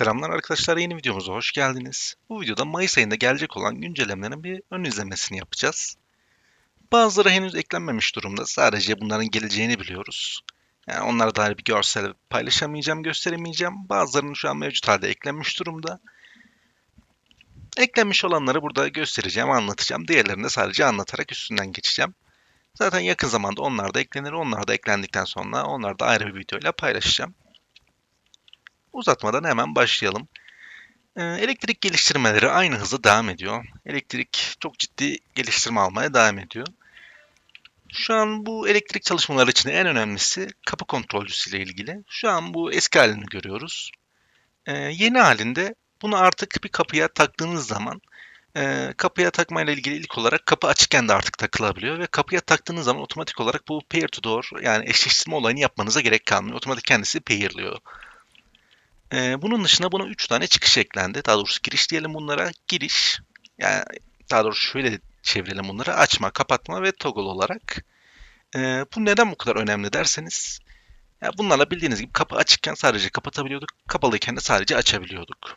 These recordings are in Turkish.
Selamlar arkadaşlar yeni videomuza hoş geldiniz. Bu videoda Mayıs ayında gelecek olan güncellemelerin bir ön izlemesini yapacağız. Bazıları henüz eklenmemiş durumda. Sadece bunların geleceğini biliyoruz. Yani onlara dair bir görsel paylaşamayacağım, gösteremeyeceğim. Bazılarının şu an mevcut halde eklenmiş durumda. Eklenmiş olanları burada göstereceğim, anlatacağım. Diğerlerini de sadece anlatarak üstünden geçeceğim. Zaten yakın zamanda onlar da eklenir. Onlar da eklendikten sonra onlar da ayrı bir videoyla paylaşacağım. Uzatmadan hemen başlayalım. Ee, Elektrik geliştirmeleri aynı hızla devam ediyor. Elektrik çok ciddi geliştirme almaya devam ediyor. Şu an bu elektrik çalışmaları için en önemlisi kapı kontrolcüsü ile ilgili. Şu an bu eski halini görüyoruz. Ee, yeni halinde bunu artık bir kapıya taktığınız zaman e, kapıya takmayla ilgili ilk olarak kapı açıkken de artık takılabiliyor ve kapıya taktığınız zaman otomatik olarak bu pair to door yani eşleştirme olayını yapmanıza gerek kalmıyor. Otomatik kendisi pairliyor. Ee, bunun dışında buna 3 tane çıkış eklendi. Daha doğrusu giriş diyelim bunlara. Giriş, yani daha doğrusu şöyle çevirelim bunları. Açma, kapatma ve toggle olarak. Ee, bu neden bu kadar önemli derseniz, ya bunlarla bildiğiniz gibi kapı açıkken sadece kapatabiliyorduk, kapalıyken de sadece açabiliyorduk.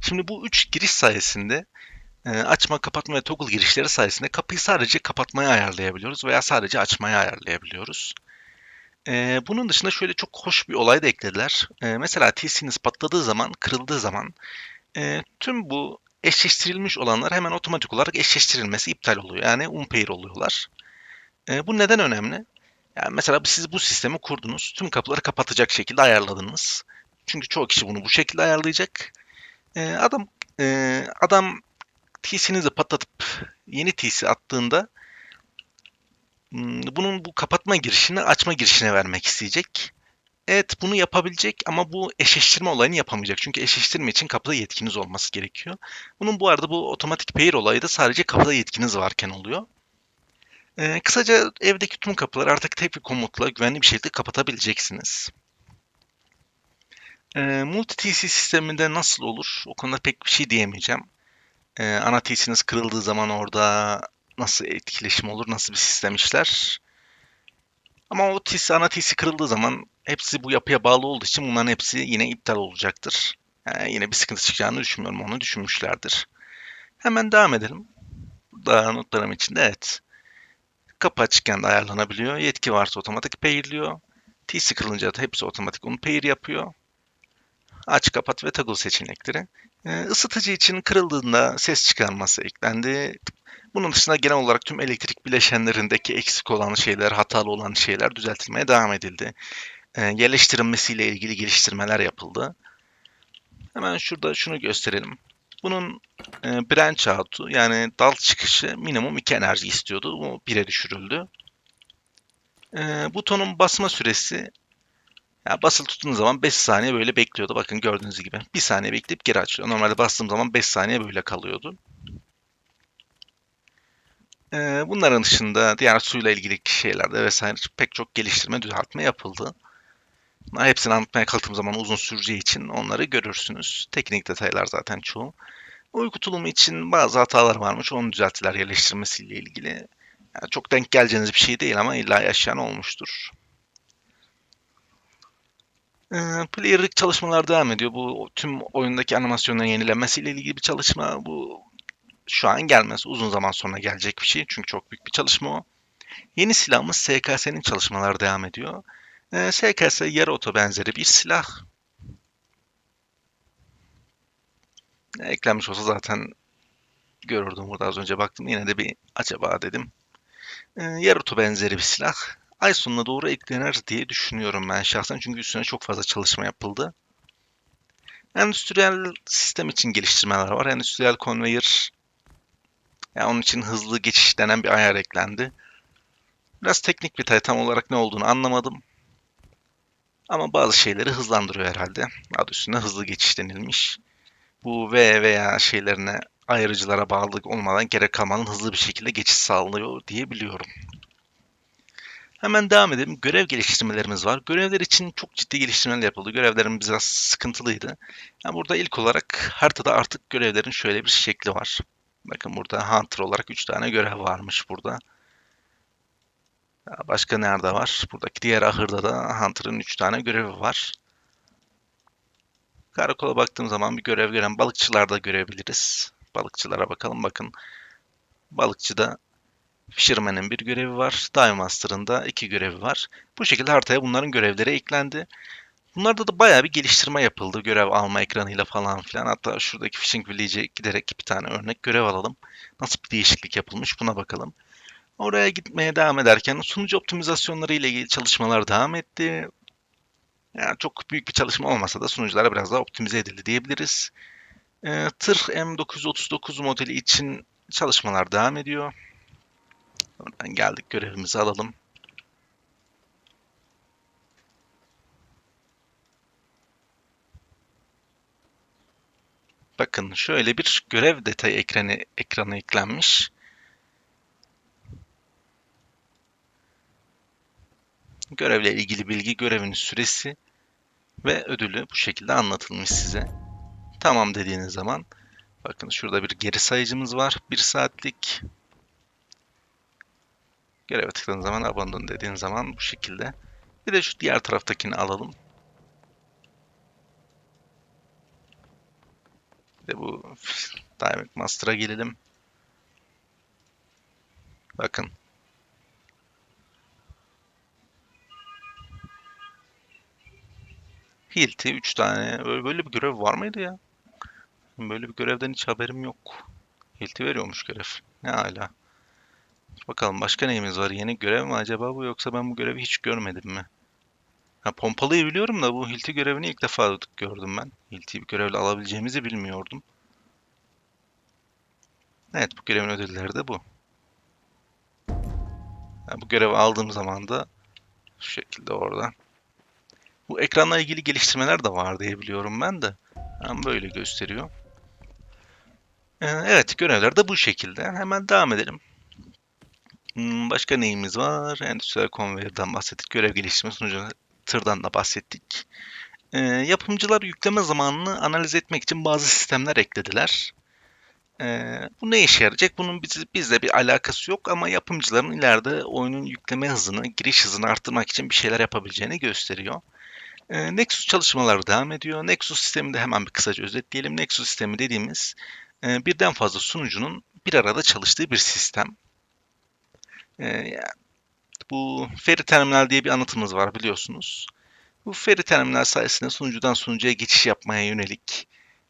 Şimdi bu 3 giriş sayesinde e, açma, kapatma ve toggle girişleri sayesinde kapıyı sadece kapatmaya ayarlayabiliyoruz veya sadece açmaya ayarlayabiliyoruz. Ee, bunun dışında şöyle çok hoş bir olay da eklediler. Ee, mesela TC'niz patladığı zaman, kırıldığı zaman e, tüm bu eşleştirilmiş olanlar hemen otomatik olarak eşleştirilmesi iptal oluyor. Yani unpair oluyorlar. Ee, bu neden önemli? Yani mesela siz bu sistemi kurdunuz, tüm kapıları kapatacak şekilde ayarladınız. Çünkü çoğu kişi bunu bu şekilde ayarlayacak. Ee, adam e, adam TC'nizi patlatıp yeni TC attığında bunun bu kapatma girişini açma girişine vermek isteyecek. Evet bunu yapabilecek ama bu eşleştirme olayını yapamayacak. Çünkü eşleştirme için kapıda yetkiniz olması gerekiyor. Bunun bu arada bu otomatik pair olayı da sadece kapıda yetkiniz varken oluyor. Ee, kısaca evdeki tüm kapıları artık tek bir komutla güvenli bir şekilde kapatabileceksiniz. Ee, multi TC sisteminde nasıl olur? O konuda pek bir şey diyemeyeceğim. Ee, ana TC'niz kırıldığı zaman orada nasıl etkileşim olur, nasıl bir sistem işler. Ama o TC, ana TC kırıldığı zaman hepsi bu yapıya bağlı olduğu için bunların hepsi yine iptal olacaktır. Yani yine bir sıkıntı çıkacağını düşünmüyorum. Onu düşünmüşlerdir. Hemen devam edelim. Daha notlarım içinde evet. Kapı açıkken de ayarlanabiliyor. Yetki varsa otomatik pairliyor. TC kırılınca da hepsi otomatik onu pair yapıyor. Aç, kapat ve toggle seçenekleri. Ee, ısıtıcı için kırıldığında ses çıkarması eklendi. Bunun dışında genel olarak tüm elektrik bileşenlerindeki eksik olan şeyler, hatalı olan şeyler düzeltilmeye devam edildi. E, yerleştirilmesiyle ilgili geliştirmeler yapıldı. Hemen şurada şunu gösterelim. Bunun e, branch out'u yani dal çıkışı minimum 2 enerji istiyordu. Bu 1'e düşürüldü. E, butonun basma süresi yani basılı tuttuğunuz zaman 5 saniye böyle bekliyordu. Bakın gördüğünüz gibi. 1 saniye bekleyip geri açıyor. Normalde bastığım zaman 5 saniye böyle kalıyordu. Ee, bunların dışında diğer suyla ilgili şeylerde vesaire pek çok geliştirme, düzeltme yapıldı. Bunlar hepsini anlatmaya kalktığım zaman uzun süreceği için onları görürsünüz. Teknik detaylar zaten çoğu. Uyku tulumu için bazı hatalar varmış. Onu düzelttiler yerleştirmesiyle ilgili. Yani çok denk geleceğiniz bir şey değil ama illa yaşayan olmuştur. Ee, player'lık çalışmalar devam ediyor. Bu tüm oyundaki animasyonların yenilenmesiyle ilgili bir çalışma. Bu şu an gelmez. Uzun zaman sonra gelecek bir şey. Çünkü çok büyük bir çalışma o. Yeni silahımız SKS'nin çalışmaları devam ediyor. Ee, SKS yarı oto benzeri bir silah. Eklenmiş olsa zaten görürdüm burada az önce baktım. Yine de bir acaba dedim. Ee, yarı oto benzeri bir silah. Ay sonuna doğru eklenir diye düşünüyorum ben şahsen. Çünkü üstüne çok fazla çalışma yapıldı. Endüstriyel sistem için geliştirmeler var. Endüstriyel conveyor yani onun için hızlı geçiş denen bir ayar eklendi. Biraz teknik bir detay tam olarak ne olduğunu anlamadım. Ama bazı şeyleri hızlandırıyor herhalde. Adı üstünde hızlı geçiş denilmiş. Bu V veya şeylerine ayırıcılara bağlı olmadan gerek kalmadan hızlı bir şekilde geçiş sağlıyor diye biliyorum. Hemen devam edelim. Görev geliştirmelerimiz var. Görevler için çok ciddi geliştirmeler yapıldı. Görevlerimiz biraz sıkıntılıydı. Yani burada ilk olarak haritada artık görevlerin şöyle bir şekli var. Bakın burada Hunter olarak 3 tane görev varmış burada. Başka nerede var? Buradaki diğer ahırda da Hunter'ın 3 tane görevi var. Karakola baktığım zaman bir görev gören balıkçılar da görebiliriz. Balıkçılara bakalım. Bakın balıkçıda Fisherman'ın bir görevi var. Dive Master'ın da iki görevi var. Bu şekilde haritaya bunların görevleri eklendi. Bunlarda da bayağı bir geliştirme yapıldı. Görev alma ekranıyla falan filan. Hatta şuradaki Fishing Village'e giderek bir tane örnek görev alalım. Nasıl bir değişiklik yapılmış buna bakalım. Oraya gitmeye devam ederken sunucu optimizasyonları ile ilgili çalışmalar devam etti. Yani çok büyük bir çalışma olmasa da sunuculara biraz daha optimize edildi diyebiliriz. Ee, tır M939 modeli için çalışmalar devam ediyor. Oradan geldik görevimizi alalım. Bakın şöyle bir görev detayı ekranı, ekrana eklenmiş. Görevle ilgili bilgi, görevin süresi ve ödülü bu şekilde anlatılmış size. Tamam dediğiniz zaman bakın şurada bir geri sayıcımız var. 1 saatlik. Göreve tıkladığınız zaman abandon dediğiniz zaman bu şekilde. Bir de şu diğer taraftakini alalım. De bu Diving Master'a gelelim. Bakın. Hilti 3 tane. Böyle, böyle bir görev var mıydı ya? Böyle bir görevden hiç haberim yok. Hilti veriyormuş görev. Ne hala. Bakalım başka neyimiz var? Yeni görev mi acaba bu yoksa ben bu görevi hiç görmedim mi? Ha, pompalıyı biliyorum da bu Hilti görevini ilk defa gördüm ben. Hilti'yi bir görevle alabileceğimizi bilmiyordum. Evet bu görevin ödülleri de bu. Yani bu görevi aldığım zaman da şu şekilde orada. Bu ekranla ilgili geliştirmeler de var diye biliyorum ben de. Yani böyle gösteriyor. Ee, evet görevler de bu şekilde. Hemen devam edelim. Hmm, Başka neyimiz var? Endüstriyel konveyörden bahsettik. Görev geliştirme sunucu tırdan da bahsettik. Ee, yapımcılar yükleme zamanını analiz etmek için bazı sistemler eklediler. Ee, bu ne işe yarayacak? Bunun biz, bizle bir alakası yok ama yapımcıların ileride oyunun yükleme hızını, giriş hızını arttırmak için bir şeyler yapabileceğini gösteriyor. Ee, Nexus çalışmaları devam ediyor. Nexus sisteminde hemen bir kısaca özetleyelim. Nexus sistemi dediğimiz e, birden fazla sunucunun bir arada çalıştığı bir sistem. Bu Ferry Terminal diye bir anlatımız var biliyorsunuz. Bu Ferry Terminal sayesinde sunucudan sunucuya geçiş yapmaya yönelik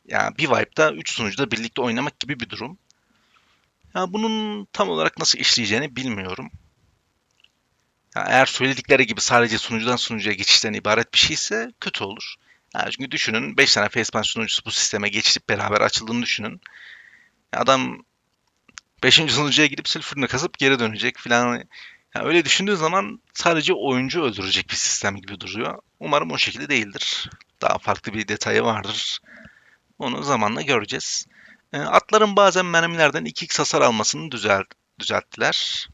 yani bir Vibe'da 3 sunucuda birlikte oynamak gibi bir durum. Ya bunun tam olarak nasıl işleyeceğini bilmiyorum. Ya eğer söyledikleri gibi sadece sunucudan sunucuya geçişten ibaret bir şeyse kötü olur. Yani çünkü düşünün 5 tane Facepan sunucusu bu sisteme geçip beraber açıldığını düşünün. Ya adam 5. sunucuya gidip sülfürünü kasıp geri dönecek falan. Yani öyle düşündüğü zaman sadece oyuncu öldürecek bir sistem gibi duruyor. Umarım o şekilde değildir. Daha farklı bir detayı vardır. Onu zamanla göreceğiz. E, atların bazen mermilerden 2x hasar almasını düzelt, düzelttiler.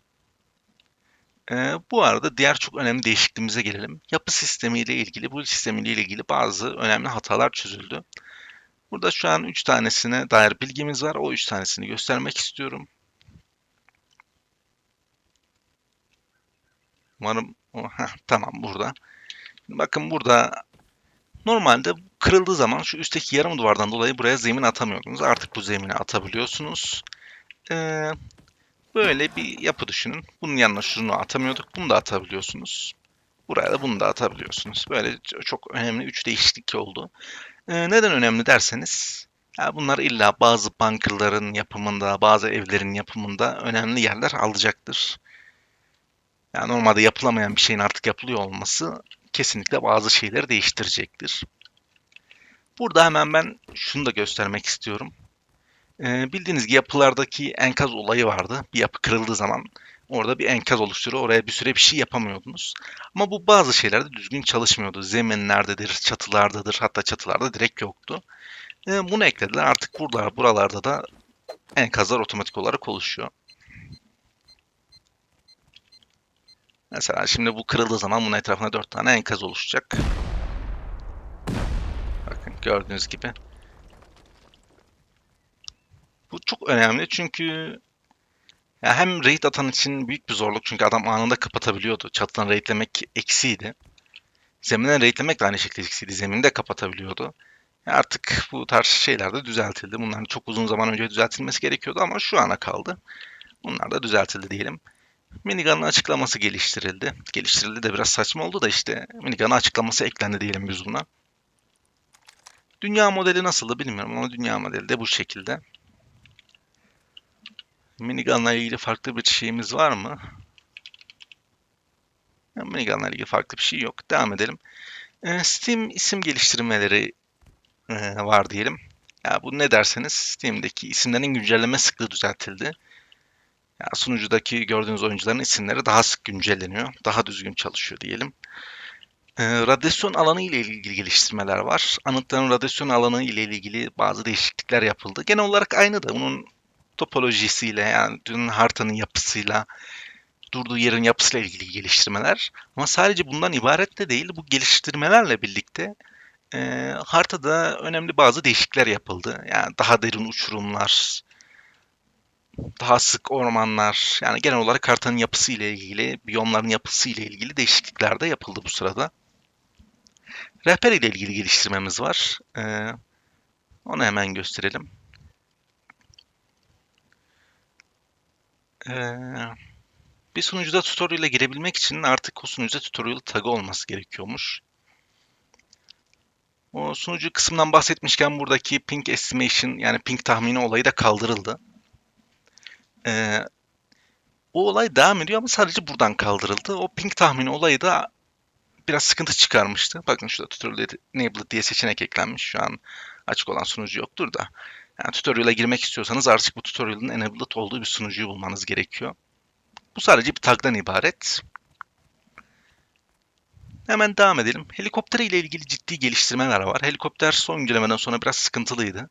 E, bu arada diğer çok önemli değişikliğimize gelelim. Yapı sistemiyle ilgili, bu sistemiyle ilgili bazı önemli hatalar çözüldü. Burada şu an 3 tanesine dair bilgimiz var. O 3 tanesini göstermek istiyorum. Umarım heh, tamam burada. Bakın burada normalde kırıldığı zaman şu üstteki yarım duvardan dolayı buraya zemin atamıyordunuz. Artık bu zemini atabiliyorsunuz. Ee, böyle bir yapı düşünün. Bunun yanına şunu atamıyorduk. Bunu da atabiliyorsunuz. Buraya da bunu da atabiliyorsunuz. Böyle çok önemli 3 değişiklik oldu. Ee, neden önemli derseniz ya bunlar illa bazı bunkerların yapımında, bazı evlerin yapımında önemli yerler alacaktır. Yani normalde yapılamayan bir şeyin artık yapılıyor olması kesinlikle bazı şeyleri değiştirecektir. Burada hemen ben şunu da göstermek istiyorum. Ee, bildiğiniz gibi yapılardaki enkaz olayı vardı. Bir yapı kırıldığı zaman orada bir enkaz oluşturuyor. Oraya bir süre bir şey yapamıyordunuz. Ama bu bazı şeylerde düzgün çalışmıyordu. Zeminlerdedir, çatılardadır. Hatta çatılarda direkt yoktu. Ee, bunu eklediler. Artık burada, buralarda da enkazlar otomatik olarak oluşuyor. Mesela şimdi bu kırıldığı zaman bunun etrafına 4 tane enkaz oluşacak. Bakın gördüğünüz gibi. Bu çok önemli çünkü ya hem raid atan için büyük bir zorluk çünkü adam anında kapatabiliyordu. Çatıdan raidlemek eksiydi. Zeminden raidlemek de aynı şekilde eksiydi. Zemini de kapatabiliyordu. Artık bu tarz şeyler de düzeltildi. Bunların çok uzun zaman önce düzeltilmesi gerekiyordu ama şu ana kaldı. Bunlar da düzeltildi diyelim. Minigun'ın açıklaması geliştirildi. Geliştirildi de biraz saçma oldu da işte Minigun'ın açıklaması eklendi diyelim biz buna. Dünya modeli nasıldı bilmiyorum ama dünya modeli de bu şekilde. Minigun'la ilgili farklı bir şeyimiz var mı? Minigun'la ilgili farklı bir şey yok. Devam edelim. Ee, Steam isim geliştirmeleri e, var diyelim. Ya bu ne derseniz Steam'deki isimlerin güncelleme sıklığı düzeltildi. Ya sunucudaki gördüğünüz oyuncuların isimleri daha sık güncelleniyor. Daha düzgün çalışıyor diyelim. Ee, radyasyon alanı ile ilgili geliştirmeler var. Anıtların radyasyon alanı ile ilgili bazı değişiklikler yapıldı. Genel olarak aynı da bunun topolojisiyle yani dün haritanın yapısıyla durduğu yerin yapısıyla ilgili geliştirmeler. Ama sadece bundan ibaret de değil. Bu geliştirmelerle birlikte e, haritada önemli bazı değişiklikler yapıldı. Yani daha derin uçurumlar, daha sık ormanlar, yani genel olarak haritanın yapısı ile ilgili, biyomların yapısı ile ilgili değişiklikler de yapıldı bu sırada. Rehber ile ilgili geliştirmemiz var. Ee, onu hemen gösterelim. Ee, bir sunucuda tutorial ile girebilmek için artık o sunucuda tutorial tagı olması gerekiyormuş. O sunucu kısmından bahsetmişken buradaki ping estimation yani ping tahmini olayı da kaldırıldı. Ee, o olay devam ediyor ama sadece buradan kaldırıldı. O ping tahmini olayı da biraz sıkıntı çıkarmıştı. Bakın şurada tutorial enabled diye seçenek eklenmiş. Şu an açık olan sunucu yoktur da. Yani tutorial'a girmek istiyorsanız artık bu tutorial'ın enabled olduğu bir sunucuyu bulmanız gerekiyor. Bu sadece bir tagdan ibaret. Hemen devam edelim. Helikopter ile ilgili ciddi geliştirmeler var. Helikopter son güncellemeden sonra biraz sıkıntılıydı.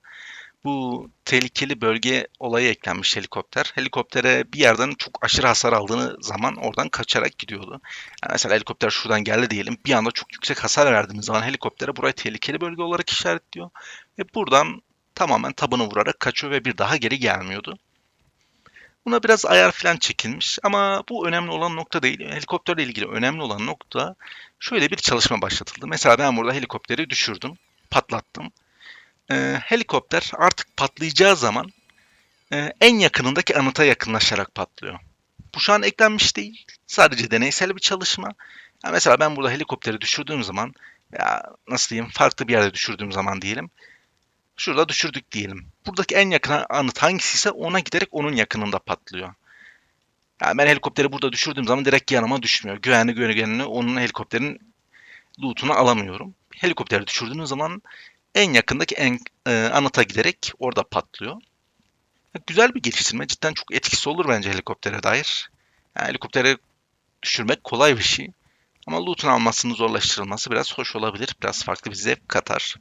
Bu tehlikeli bölge olayı eklenmiş helikopter. Helikoptere bir yerden çok aşırı hasar aldığını zaman oradan kaçarak gidiyordu. Yani mesela helikopter şuradan geldi diyelim. Bir anda çok yüksek hasar verdiğimiz zaman helikoptere burayı tehlikeli bölge olarak işaretliyor. Ve buradan tamamen tabanı vurarak kaçıyor ve bir daha geri gelmiyordu. Buna biraz ayar falan çekilmiş ama bu önemli olan nokta değil. Helikopterle ilgili önemli olan nokta şöyle bir çalışma başlatıldı. Mesela ben burada helikopteri düşürdüm, patlattım. Ee, helikopter artık patlayacağı zaman e, en yakınındaki anıta yakınlaşarak patlıyor. Bu şu an eklenmiş değil. Sadece deneysel bir çalışma. Yani mesela ben burada helikopteri düşürdüğüm zaman ya nasıl diyeyim farklı bir yerde düşürdüğüm zaman diyelim. Şurada düşürdük diyelim. Buradaki en yakın anıt hangisi ise ona giderek onun yakınında patlıyor. Yani ben helikopteri burada düşürdüğüm zaman direkt yanıma düşmüyor. Güvenli güvenli onun helikopterin loot'unu alamıyorum. Helikopteri düşürdüğünüz zaman en yakındaki en, e, anıta giderek orada patlıyor. Güzel bir geliştirme. Cidden çok etkisi olur bence helikoptere dair. Yani helikoptere düşürmek kolay bir şey. Ama loot'un almasının zorlaştırılması biraz hoş olabilir. Biraz farklı bir zevk katar.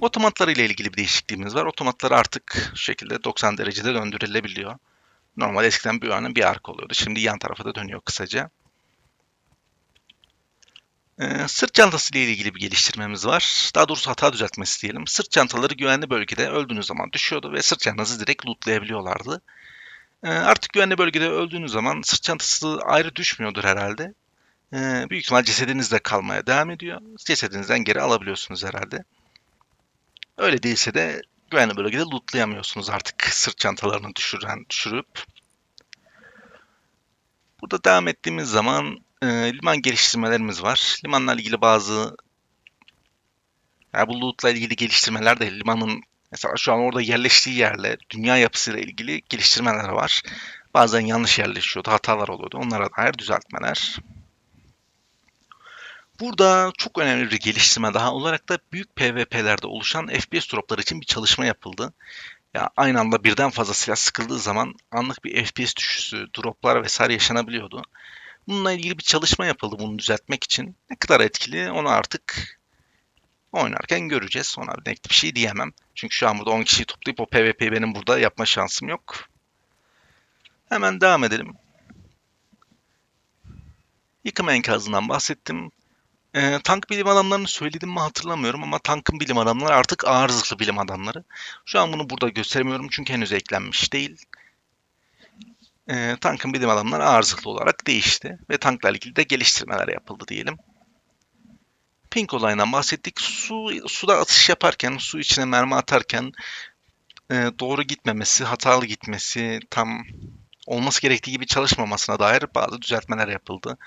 Otomatlar ile ilgili bir değişikliğimiz var. Otomatlar artık şu şekilde 90 derecede döndürülebiliyor. Normal eskiden bir yönün bir arka oluyordu. Şimdi yan tarafa da dönüyor kısaca. Ee, sırt çantası ile ilgili bir geliştirmemiz var. Daha doğrusu hata düzeltmesi diyelim. Sırt çantaları güvenli bölgede öldüğünüz zaman düşüyordu ve sırt çantası direkt lootlayabiliyorlardı. Ee, artık güvenli bölgede öldüğünüz zaman sırt çantası ayrı düşmüyordur herhalde. Ee, büyük ihtimal cesedinizde kalmaya devam ediyor. Cesedinizden geri alabiliyorsunuz herhalde. Öyle değilse de güvenli bölgede lootlayamıyorsunuz artık sırt çantalarını düşüren, düşürüp. Burada devam ettiğimiz zaman e, liman geliştirmelerimiz var. Limanla ilgili bazı yani bu ilgili geliştirmeler de limanın mesela şu an orada yerleştiği yerle dünya yapısıyla ilgili geliştirmeler var. Bazen yanlış yerleşiyordu, hatalar oluyordu. Onlara dair düzeltmeler. Burada çok önemli bir geliştirme daha olarak da büyük PvP'lerde oluşan FPS dropları için bir çalışma yapıldı. Ya aynı anda birden fazla silah sıkıldığı zaman anlık bir FPS düşüşü, droplar vesaire yaşanabiliyordu. Bununla ilgili bir çalışma yapıldı bunu düzeltmek için. Ne kadar etkili onu artık oynarken göreceğiz. Ona net bir şey diyemem. Çünkü şu an burada 10 kişiyi toplayıp o PvP'yi benim burada yapma şansım yok. Hemen devam edelim. Yıkım enkazından bahsettim. Ee, tank bilim adamlarını söyledim mi hatırlamıyorum ama tankın bilim adamları artık ağır zırhlı bilim adamları. Şu an bunu burada gösteremiyorum çünkü henüz eklenmiş değil. Ee, tankın bilim adamları ağır zırhlı olarak değişti ve tankla ilgili de geliştirmeler yapıldı diyelim. ping olayından bahsettik. Su suda atış yaparken, su içine mermi atarken e, doğru gitmemesi, hatalı gitmesi, tam olması gerektiği gibi çalışmamasına dair bazı düzeltmeler yapıldı.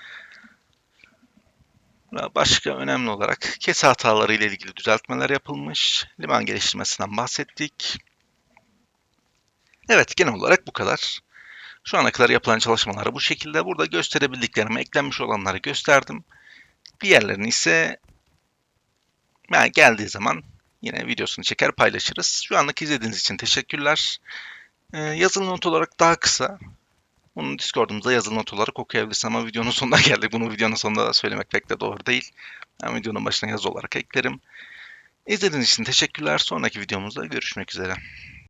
Başka önemli olarak kese hataları ile ilgili düzeltmeler yapılmış. Liman geliştirmesinden bahsettik. Evet, genel olarak bu kadar. Şu ana kadar yapılan çalışmaları bu şekilde. Burada gösterebildiklerimi, eklenmiş olanları gösterdim. Diğerlerini ise yani geldiği zaman yine videosunu çeker paylaşırız. Şu anlık izlediğiniz için teşekkürler. Ee, yazılı not olarak daha kısa. Bunu Discord'umuzda yazılı not olarak okuyabilirsin ama videonun sonuna geldik. Bunu videonun sonunda da söylemek pek de doğru değil. Ben videonun başına yazı olarak eklerim. İzlediğiniz için teşekkürler. Sonraki videomuzda görüşmek üzere.